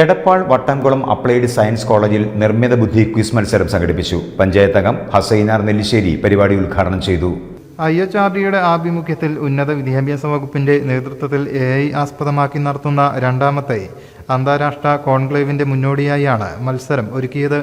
Edappal Vattamkulam applied science കോളേജിൽ നിർമ്മിത ബുദ്ധി ക്വിസ് മത്സരം സംഘടിപ്പിച്ചു. പഞ്ചായത്ത് അംഗം ഹസൈനാർ നെല്ലിശ്ശേരി പരിപാടി ഉദ്ഘാടനം ചെയ്തു. ഐ എച്ച് ആർ ഡിയുടെ ആഭിമുഖ്യത്തിൽ ഉന്നത വിദ്യാഭ്യാസ വകുപ്പിന്റെ നേതൃത്വത്തിൽ എ ഐ ആസ്പദമാക്കി നടത്തുന്ന രണ്ടാമത്തെ അന്താരാഷ്ട്ര കോൺക്ലേവിന്റെ മുന്നോടിയായാണ് മത്സരം ഒരുക്കിയത്.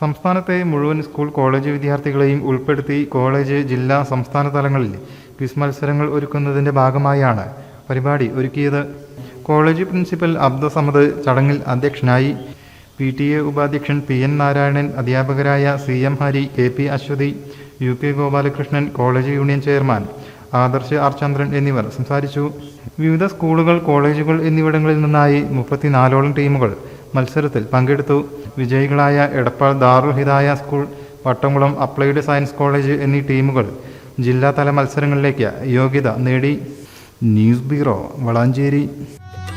സംസ്ഥാനത്തെ മുഴുവൻ സ്കൂൾ കോളേജ് വിദ്യാർത്ഥികളെയും ഉൾപ്പെടുത്തി കോളേജ് ജില്ലാ സംസ്ഥാന തലങ്ങളിൽ ക്വിസ് മത്സരങ്ങൾ ഒരുക്കുന്നതിന്റെ ഭാഗമായാണ് പരിപാടി ഒരുക്കിയത്. കോളേജ് പ്രിൻസിപ്പൽ അബ്ദുസമദ് ചടങ്ങിൽ അധ്യക്ഷനായി പി ടി എ ഉപാധ്യക്ഷൻ പി എൻ നാരായണൻ അധ്യാപകരായ C M Hari K P Aswathi U K Gopalakrishnan college union chairman Adarsh R Chandran എന്നിവർ സംസാരിച്ചു. വിവിധ സ്കൂളുകൾ കോളേജുകൾ എന്നിവിടങ്ങളിൽ നിന്നായി മുപ്പത്തിനാലോളം ടീമുകൾ മത്സരത്തിൽ പങ്കെടുത്തു. വിജയികളായ Edappal Darul Hidaya school Pattamkulam applied science college എന്നീ ടീമുകൾ ജില്ലാതല മത്സരങ്ങളിലേക്ക് യോഗ്യത നേടി. News bureau Valanchery.